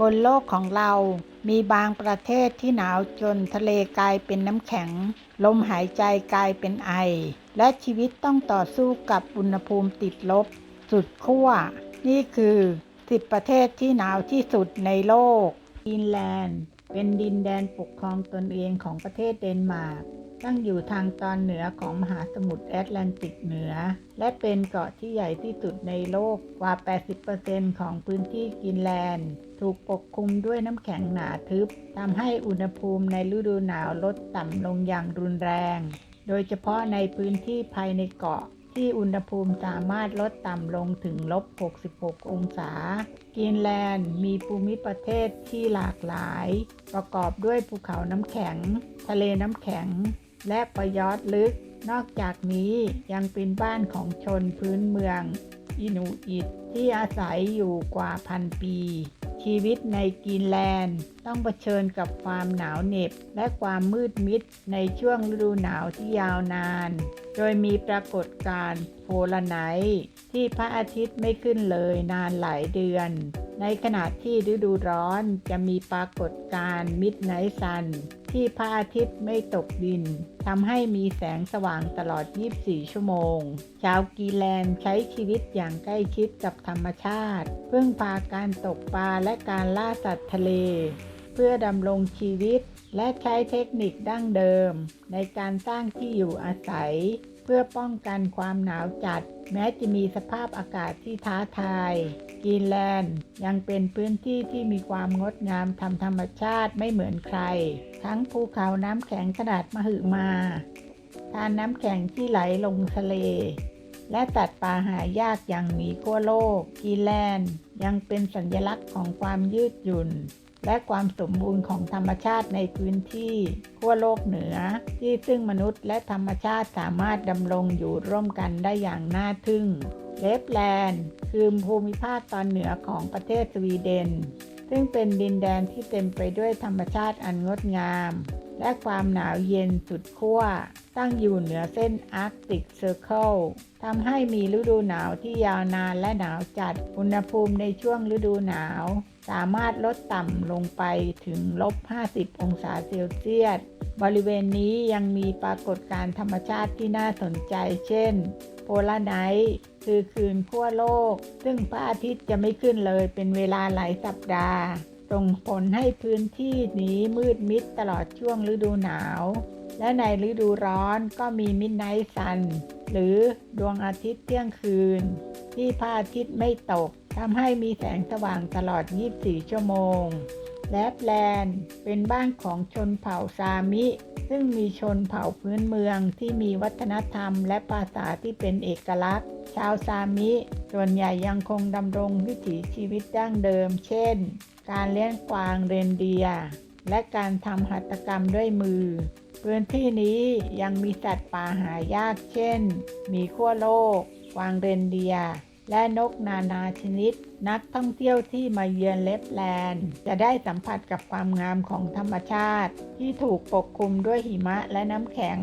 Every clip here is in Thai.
บนโลกของเรา มีบางประเทศที่หนาวจนทะเลกลายเป็นน้ำแข็ง ลมหายใจกลายเป็นไอ และชีวิตต้องต่อสู้กับอุณหภูมิติดลบ สุดขั้ว นี่คือ 10 ประเทศที่หนาวที่สุดในโลกกรีนแลนด์ เป็นดินแดนปกครองตนเองของประเทศเดนมาร์ก ตั้งอยู่ทางตอนเหนือของมหาสมุทรแอตแลนติกเหนือ และเป็นเกาะที่ใหญ่ที่สุดในโลกกว่า 80%ของพื้นที่กรีนแลนด์ ถูกปกคลุมด้วยน้ำแข็งหนาทึบทำให้อุณหภูมิในฤดูหนาวลดต่ำลงอย่างรุนแรง โดยเฉพาะในพื้นที่ภายในเกาะที่อุณหภูมิสามารถลดต่ำลงถึงลบ 66 องศา กรีนแลนด์มีภูมิประเทศที่หลากหลาย ประกอบด้วยภูเขาน้ำแข็ง ทะเลน้ำแข็ง และประยอดลึก นอกจากนี้ยังเป็นบ้านของชนพื้นเมือง อินูอิตที่อาศัยอยู่กว่าพันปี ชีวิตในกรีนแลนด์ ต้องเผชิญกับความหนาวเหน็บ และความมืดมิดในช่วงฤดูหนาวที่ยาวนาน โดยมีปรากฏการณ์โพลาไนท์ที่พระอาทิตย์ไม่ขึ้นเลยนานหลายเดือน ในขณะที่ฤดูร้อนจะมีปรากฏการณ์มิดไนท์ซัน ที่พระอาทิตย์ไม่ตกดินทำให้มีแสงสว่างตลอด 24 ชั่วโมง ชาวกีแลนด์ใช้ชีวิตอย่างใกล้ชิดกับธรรมชาติพึ่งพาการตกปลาและการล่าสัตว์ทะเล เพื่อดำรงชีวิต และใช้เทคนิคดั้งเดิม ในการสร้างที่อยู่อาศัย เพื่อป้องกันความหนาวจัด แม้จะมีสภาพอากาศที่ท้าทาย กรีนแลนด์ ยังเป็นพื้นที่ที่มีความงดงามทำธรรมชาติไม่เหมือนใคร ทั้งภูเขาน้ำแข็งขนาดมหึมา ทานน้ำแข็งที่ไหลลงทะเล และตัดป่าหายากอย่างหมีขั้วโลกกรีนแลนด์ ยังเป็นสัญลักษณ์ของความยืดหยุ่นและความสมบูรณ์ของธรรมชาติในพื้นที่ขั้วโลกเหนือ ที่ซึ่งมนุษย์และธรรมชาติสามารถดำรงอยู่ร่วมกันได้อย่างน่าทึ่ง เลปแลนด์คือภูมิภาคตอนเหนือของประเทศสวีเดน ซึ่งเป็นดินแดนที่เต็มไปด้วยธรรมชาติอันงดงาม และความหนาวเย็นสุดขั้ว ตั้งอยู่เหนือเส้นอาร์กติกเซอร์เคิลทำให้มีฤดูหนาวที่ยาวนานและหนาวจัด อุณหภูมิในช่วงฤดูหนาว สามารถลดต่ำลงไปถึงลบ 50 องศาเซลเซียส บริเวณนี้ยังมีปรากฏการณ์ธรรมชาติที่น่าสนใจ เช่น โพลาไนท์คือคืนขั้วโลก ซึ่งพระอาทิตย์จะไม่ขึ้นเลยเป็นเวลาหลายสัปดาห์ ส่งผลให้พื้นที่นี้มืดมิดตลอดช่วงฤดูหนาว และในฤดูร้อนก็มีมิดไนท์ซัน หรือดวงอาทิตย์เที่ยงคืน ที่พระอาทิตย์ไม่ตกทำให้มีแสงสว่างตลอด 24 ชั่วโมง แลปแลนด์เป็นบ้านของชนเผ่าซามิ ซึ่งมีชนเผ่าพื้นเมืองที่มีวัฒนธรรมและภาษาที่เป็นเอกลักษณ์ ชาวซามิ ส่วนใหญ่ยังคงดำรงวิถีชีวิตดั้งเดิม เช่น การเลี้ยงกวางเรนเดียร์และการทำหัตถกรรมด้วยมือ พื้นที่นี้ยังมีสัตว์ป่าหายากเช่นหมีขั้วโลก กวางเรนเดียร์ และนกนานาชนิด นักท่องเที่ยวที่มาเยือนเลปแลนด์ จะได้สัมผัสกับความงามของธรรมชาติ ที่ถูกปกคลุมด้วยหิมะและน้ำแข็ง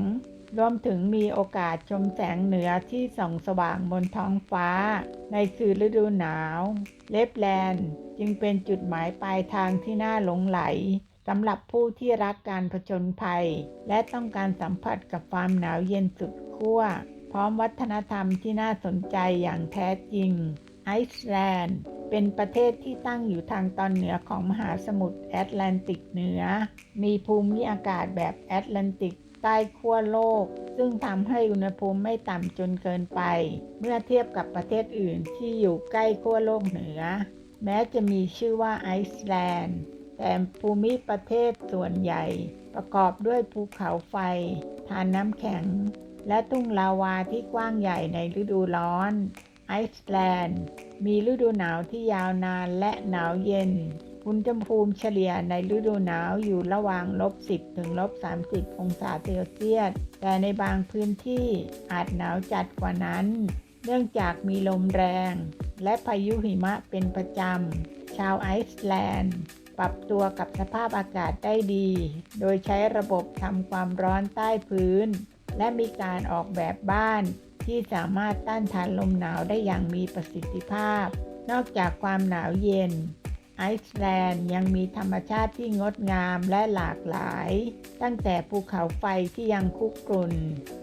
รวมถึงมีโอกาสชมแสงเหนือที่ส่องสว่างบนท้องฟ้า ในคืนฤดูหนาว เลปแลนด์จึงเป็นจุดหมายปลายทางที่น่าหลงไหลสำหรับผู้ที่รักการผจญภัย และต้องการสัมผัสกับความหนาวเย็นสุดขั้ว พร้อมวัฒนธรรมที่น่าสนใจอย่างแท้จริง ไอซ์แลนด์ เป็นประเทศที่ตั้งอยู่ทางตอนเหนือของมหาสมุทรแอตแลนติกเหนือ มีภูมิอากาศแบบแอตแลนติกใต้ขั้วโลก ซึ่งทำให้อุณหภูมิไม่ต่ำจนเกินไป เมื่อเทียบกับประเทศอื่นที่อยู่ใกล้ขั้วโลกเหนือ แม้จะมีชื่อว่าไอซ์แลนด์ แต่ภูมิประเทศส่วนใหญ่ ประกอบด้วยภูเขาไฟ ทานน้ำแข็ง และทุ่งลาวาที่กว้างใหญ่ในฤดูร้อน ไอซ์แลนด์ มีฤดูหนาวที่ยาวนานและหนาวเย็น อุณหภูมิเฉลี่ยในฤดูหนาวอยู่ระหว่างลบ 10 ถึงลบ 30 องศาเซลเซียส แต่ในบางพื้นที่อาจหนาวจัดกว่านั้น เนื่องจากมีลมแรง และพายุหิมะเป็นประจำ ชาวไอซ์แลนด์ปรับตัวกับสภาพอากาศได้ดี โดยใช้ระบบทำความร้อนใต้พื้น และมีการออกแบบบ้านที่สามารถต้านทานลมหนาวได้อย่างมีประสิทธิภาพ นอกจากความหนาวเย็น ไอซ์แลนด์ยังมีธรรมชาติที่งดงามและหลากหลาย ตั้งแต่ภูเขาไฟที่ยังคุกรุ่น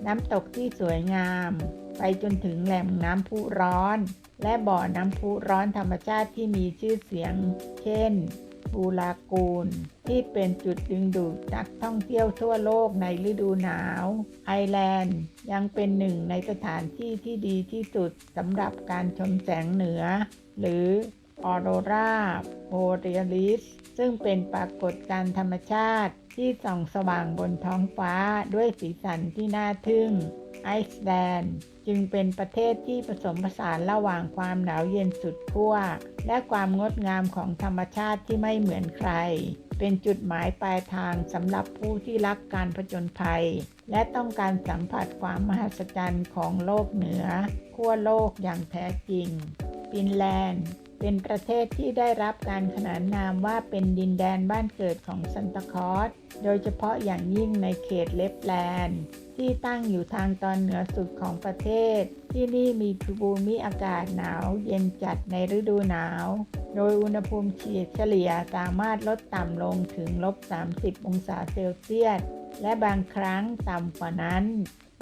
น้ำตกที่สวยงาม ไปจนถึงแหล่งน้ำพุร้อน และบ่อน้ำพุร้อนธรรมชาติที่มีชื่อเสียง เช่น บูลากูนที่เป็นจุดดึงดูดนักท่องเที่ยวทั่วโลกในฤดูหนาว ไอแลนด์ยังเป็นหนึ่งในสถานที่ที่ดีที่สุดสำหรับการชมแสงเหนือ หรือออโรราโบเรียลิสซึ่งเป็นปรากฏการธรรมชาติที่ส่องสว่างบนท้องฟ้าด้วยสีสันที่น่าทึ่ง ไอซ์แลนด์ จึงเป็นประเทศที่ผสมผสานระหว่างความหนาวเย็นสุดขั้วและความงดงามของธรรมชาติที่ไม่เหมือนใคร เป็นจุดหมายปลายทางสำหรับผู้ที่รักการผจญภัย และต้องการสัมผัสความมหัศจรรย์ของโลกเหนือขั้วโลกอย่างแท้จริงฟินแลนด์ เป็นประเทศที่ได้รับการขนานนามว่าเป็นดินแดนบ้านเกิดของซันตาคอสโดยเฉพาะอย่างยิ่งในเขตเลปแลนด์ที่ตั้งอยู่ทางตอนเหนือสุดของประเทศ ที่นี่มีภูมิอากาศหนาวเย็นจัดในฤดูหนาว โดยอุณหภูมิเฉลี่ยสามารถลดต่ำลงถึงลบ 30 องศาเซลเซียส และบางครั้งต่ำกว่านั้น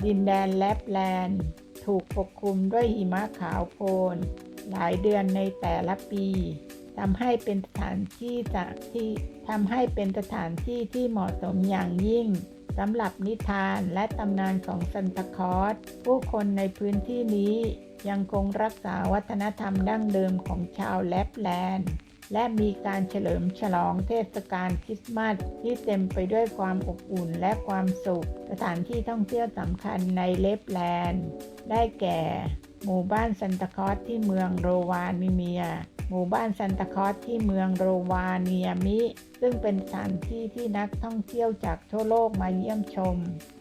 ดินแดนแลปแลนด์ ถูกปกคลุมด้วยหิมะขาวโพลน หลายเดือนในแต่ละปีทำให้เป็นสถานที่จากที่ทำให้เป็นสถานที่ที่เหมาะสมอย่างยิ่งสำหรับนิทานและตำนานของซันตาคอสผู้คนในพื้นที่นี้ยังคงรักษาวัฒนธรรมดั้งเดิมของชาวแลปแลนด์ และมีการเฉลิมฉลองเทศกาลคริสต์มาสที่เต็มไปด้วยความอบอุ่นและความสุข สถานที่ท่องเที่ยวสำคัญในเลปแลนด์ ได้แก่ หมู่บ้านซันตาคอสที่เมืองโรวานิเมีย หมู่บ้านซันตาคอสที่เมืองโรวาเนียมิ ซึ่งเป็นสถานที่ที่นักท่องเที่ยวจากทั่วโลกมาเยี่ยมชม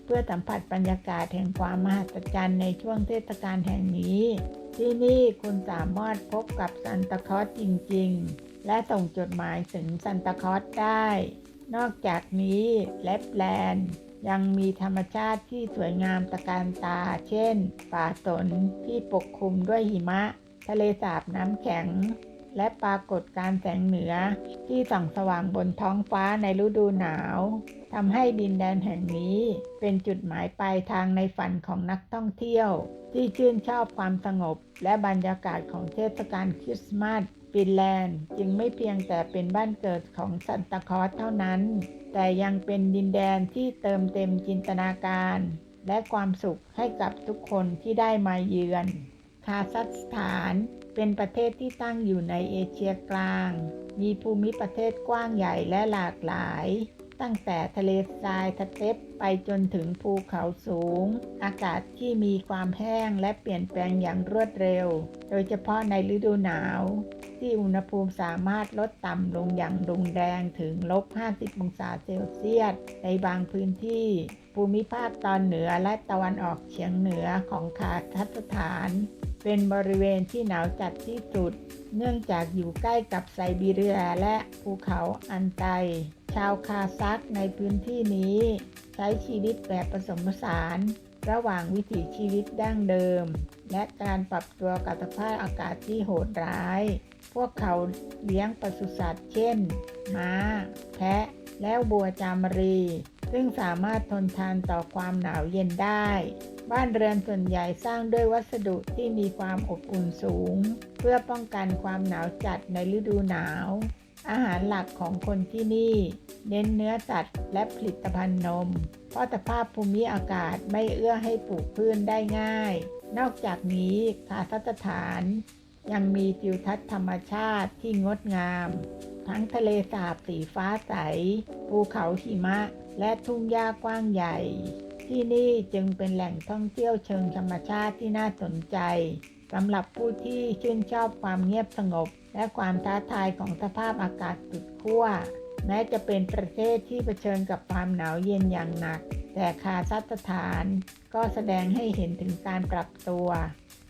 เพื่อสัมผัสบรรยากาศแห่งความมหัศจรรย์ในช่วงเทศกาลแห่งนี้ ที่นี่คุณสามารถพบกับซันตาคอสจริง ๆ และส่งจดหมายถึงซันตาคอสได้ นอกจากนี้เลปแลนด์ ยังมีธรรมชาติที่สวยงามตะการตา เช่น ป่าสนที่ปกคลุมด้วยหิมะ ทะเลสาบน้ำแข็ง และปรากฏการแสงเหนือที่ส่องสว่างบนท้องฟ้าในฤดูหนาวทำให้ดินแดนแห่งนี้เป็นจุดหมายปลายทางในฝันของนักท่องเที่ยว ที่ชื่นชอบความสงบและบรรยากาศของเทศกาลคริสต์มาส ฟินแลนด์จึงไม่เพียงแต่เป็นบ้านเกิดของซันตาคลอสเท่านั้น แต่ยังเป็นดินแดนที่เติมเต็มจินตนาการ และความสุขให้กับทุกคนที่ได้มาเยือน คาซัคสถานเป็นประเทศที่ตั้งอยู่ในเอเชียกลาง มีภูมิประเทศกว้างใหญ่และหลากหลาย ตั้งแต่ทะเลทรายสเต็ปไปจนถึงภูเขาสูง อากาศที่มีความแห้งและเปลี่ยนแปลงอย่างรวดเร็ว โดยเฉพาะในฤดูหนาว ที่อุณหภูมิสามารถลดต่ำลงอย่างรุนแรงถึงลบ 50 องศาเซลเซียส ในบางพื้นที่ ภูมิภาคตอนเหนือและตะวันออกเฉียงเหนือของคาซัสถาน เป็นบริเวณที่หนาวจัดที่สุด เนื่องจากอยู่ใกล้กับไซบีเรียและภูเขาอันไต ชาวคาซัคในพื้นที่นี้ ใช้ชีวิตแบบผสมผสานระหว่างวิถีชีวิตดั้งเดิม และการปรับตัวกับสภาพอากาศที่โหดร้าย พวกเขาเลี้ยงปศุสัตว์เช่น ม้า แพะ และบัวจามรี ซึ่งสามารถทนทานต่อความหนาวเย็นได้ บ้านเรือนส่วนใหญ่สร้างด้วยวัสดุที่มีความอบอุ่นสูง เพื่อป้องกันความหนาวจัดในฤดูหนาว อาหารหลักของคนที่นี่ เน้นเนื้อสัตว์และผลิตภัณฑ์นม เพราะสภาพภูมิอากาศไม่เอื้อให้ปลูกพืชได้ง่าย นอกจากนี้คาสถาน ยังมีทิวทัศน์ธรรมชาติที่งดงาม ทั้งทะเลสาบสีฟ้าใส ภูเขาหิมะ และทุ่งหญ้ากว้างใหญ่ ที่นี่จึงเป็นแหล่งท่องเที่ยวเชิงธรรมชาติที่น่าสนใจสำหรับผู้ที่ชื่นชอบความเงียบสงบ และความท้าทายของสภาพอากาศสุดขั้วแม้จะเป็นประเทศที่เผชิญกับความหนาวเย็นอย่างหนัก แต่คาซัคสถานก็แสดงให้เห็นถึงการปรับตัว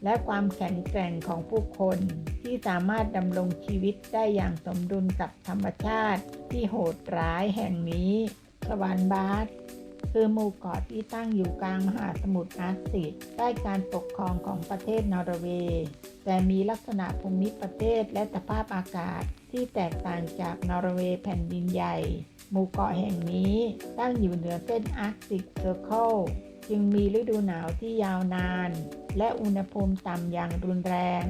และความแข็งแกร่งของผู้คนที่สามารถดำรงชีวิตได้อย่างสมดุลกับธรรมชาติที่โหดร้ายแห่งนี้ สวรรค์บาสคือหมู่เกาะที่ตั้งอยู่กลางมหาสมุทรอาร์กติกใต้การปกครองของประเทศนอร์เวย์ แต่มีลักษณะภูมิประเทศและสภาพอากาศที่แตกต่างจากนอร์เวย์แผ่นดินใหญ่ หมู่เกาะแห่งนี้ตั้งอยู่เหนือเส้นอาร์กติกเซอร์เคิลจึงมีฤดูหนาวที่ยาวนาน และอุณหภูมิต่ำอย่างรุนแรง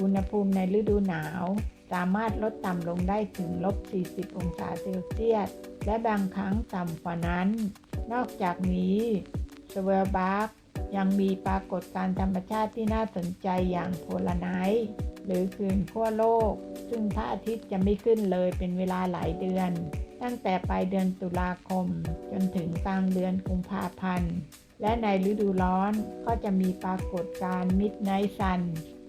อุณหภูมิในฤดูหนาว สามารถลดต่ำลงได้ถึงลบ 40 องศาเซลเซียส และบางครั้งต่ำกว่านั้น นอกจากนี้สเวลบาร์กยังมีปรากฏการณ์ธรรมชาติที่น่าสนใจอย่างโพลาไนท์หรือคืนขั้วโลก ซึ่งพระอาทิตย์จะไม่ขึ้นเลยเป็นเวลาหลายเดือน ตั้งแต่ปลายเดือนตุลาคม จนถึงกลางเดือนกุมภาพันธ์ และในฤดูร้อนก็จะมีปรากฏการณ์มิดไนท์ซัน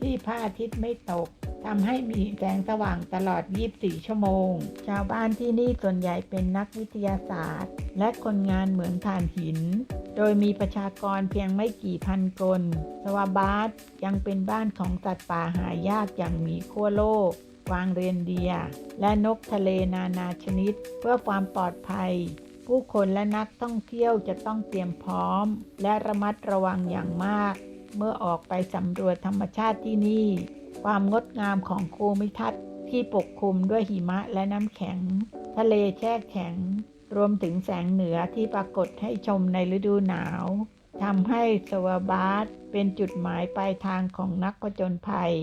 ที่พระอาทิตย์ไม่ตกทำให้มีแสงสว่างตลอด 24 ชั่วโมง ชาวบ้านที่นี่ส่วนใหญ่เป็นนักวิทยาศาสตร์ และคนงานเหมืองถ่านหิน โดยมีประชากรเพียงไม่กี่พันคน สวาบาร์ยังเป็นบ้านของสัตว์ป่าหายากอย่างหมีขั้วโลก กวางเรนเดียร์และนกทะเลนานาชนิด เพื่อความปลอดภัย ผู้คนและนักท่องเที่ยวจะต้องเตรียมพร้อม และระมัดระวังอย่างมาก เมื่อออกไปสำรวจธรรมชาติที่นี่ ความงดงามของภูมิทัศน์ที่ปกคลุมด้วยหิมะและน้ำแข็ง ทะเลแช่แข็ง รวมถึงแสงเหนือที่ปรากฏให้ชมในฤดูหนาวทำให้สวบาร์เป็นจุดหมายปลายทางของนักผจญภัย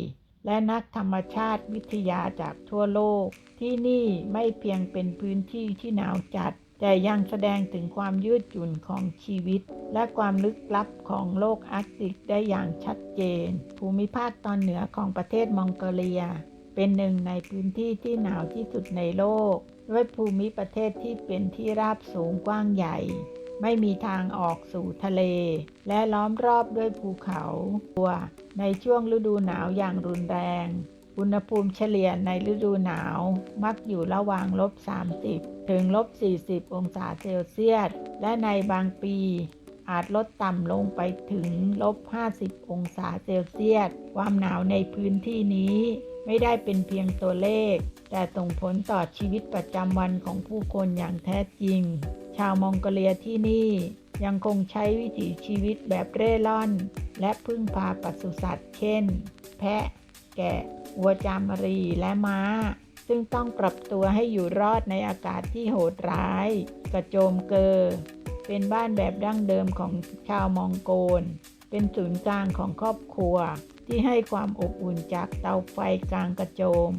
และนักธรรมชาติวิทยาจากทั่วโลก ที่นี่ไม่เพียงเป็นพื้นที่ที่หนาวจัด แต่ยังแสดงถึงความยืดหยุ่นของชีวิต และความลึกลับของโลกอาร์กติกได้อย่างชัดเจน ภูมิภาคตอนเหนือของประเทศมองโกเลีย เป็นหนึ่งในพื้นที่ที่หนาวที่สุดในโลก ด้วยภูมิประเทศที่เป็นที่ราบสูงกว้างใหญ่ ไม่มีทางออกสู่ทะเล และล้อมรอบด้วยภูเขาตัวในช่วงฤดูหนาวอย่างรุนแรง อุณหภูมิเฉลี่ยในฤดูหนาวมักอยู่ระหว่างลบ 30 ถึงลบ 40 องศาเซลเซียส และในบางปีอาจลดต่ำลงไปถึงลบ 50 องศาเซลเซียส ความหนาวในพื้นที่นี้ไม่ได้เป็นเพียงตัวเลข แต่ส่งผลต่อชีวิตประจำวันของผู้คนอย่างแท้จริง ชาวมองโกเลียที่นี่ยังคงใช้วิถีชีวิตแบบเร่ร่อน และพึ่งพาปศุสัตว์ เช่น แพะ แกะ วัวจามรีและม้า ซึ่งต้องปรับตัวให้อยู่รอดในอากาศที่โหดร้าย กระโจมเกอ เป็นบ้านแบบดั้งเดิมของชาวมองโกล เป็นศูนย์กลางของครอบครัว ที่ให้ความอบอุ่นจากเตาไฟกลางกระโจม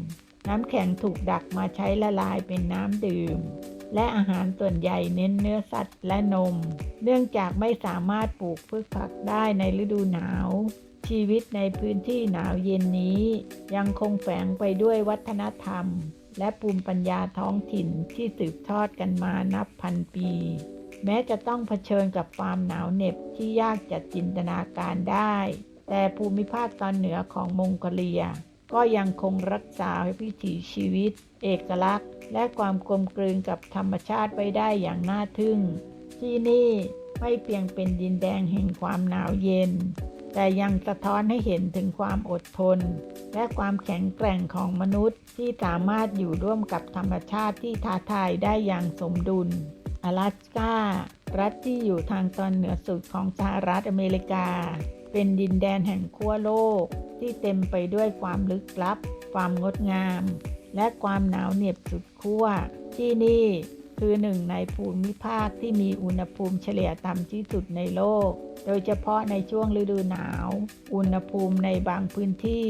น้ำแข็งถูกดักมาใช้ละลายเป็นน้ำดื่ม และอาหารส่วนใหญ่เน้นเนื้อสัตว์และนม เนื่องจากไม่สามารถปลูกพืชผักได้ในฤดูหนาว ชีวิตในพื้นที่หนาวเย็นนี้ ยังคงแฝงไปด้วยวัฒนธรรม และภูมิปัญญาท้องถิ่นที่สืบทอดกันมานับพันปี แม้จะต้องเผชิญกับความหนาวเหน็บที่ยากจะจินตนาการได้ แต่ภูมิภาคตอนเหนือของมองโกเลีย ก็ยังคงรักษาวิถีชีวิต เอกลักษณ์ และความกลมกลืนกับธรรมชาติไว้ได้อย่างน่าทึ่ง ที่นี่ไม่เพียงเป็นดินแดงแห่งความหนาวเย็น แต่ยังสะท้อนให้เห็นถึงความอดทน และความแข็งแกร่งของมนุษย์ที่สามารถอยู่ร่วมกับธรรมชาติที่ท้าทายได้อย่างสมดุลอลาสการัฐที่อยู่ทางตอนเหนือสุดของสหรัฐอเมริกา เป็นดินแดนแห่งขั้วโลก ที่เต็มไปด้วยความลึกลับ ความงดงาม และความหนาวเหน็บสุดขั้ว ที่นี่คือหนึ่งในภูมิภาคที่มีอุณหภูมิเฉลี่ยต่ำที่สุดในโลก โดยเฉพาะในช่วงฤดูหนาว อุณหภูมิในบางพื้นที่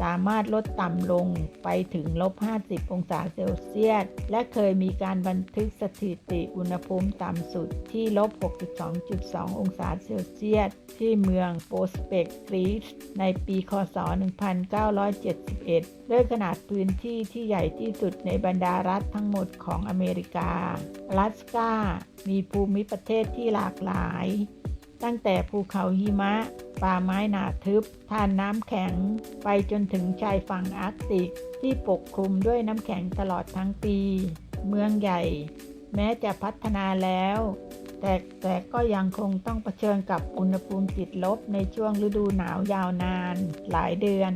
สามารถลดต่ำลงไปถึงลบ 50 องศาเซลเซียส และเคยมีการบันทึกสถิติอุณหภูมิต่ำสุดที่ลบ 62.2 องศาเซลเซียส ที่เมืองโปสเปกกรีซในปี คศ 1971 ด้วยขนาดพื้นที่ที่ใหญ่ที่สุดในบรรดารัฐทั้งหมดของอเมริกา อลาสกามีภูมิประเทศที่หลากหลาย ตั้งแต่ภูเขาหิมะ ป่าไม้หนาทึบทานน้ำแข็ง ไปจนถึงชายฝั่งอาร์กติก ที่ปกคลุมด้วยน้ำแข็งตลอดทั้งปี เมืองใหญ่ แม้จะพัฒนาแล้ว แต่แต่ก็ยังคงต้องเผชิญกับอุณหภูมิติดลบในช่วงฤดูหนาวยาวนาน หลายเดือน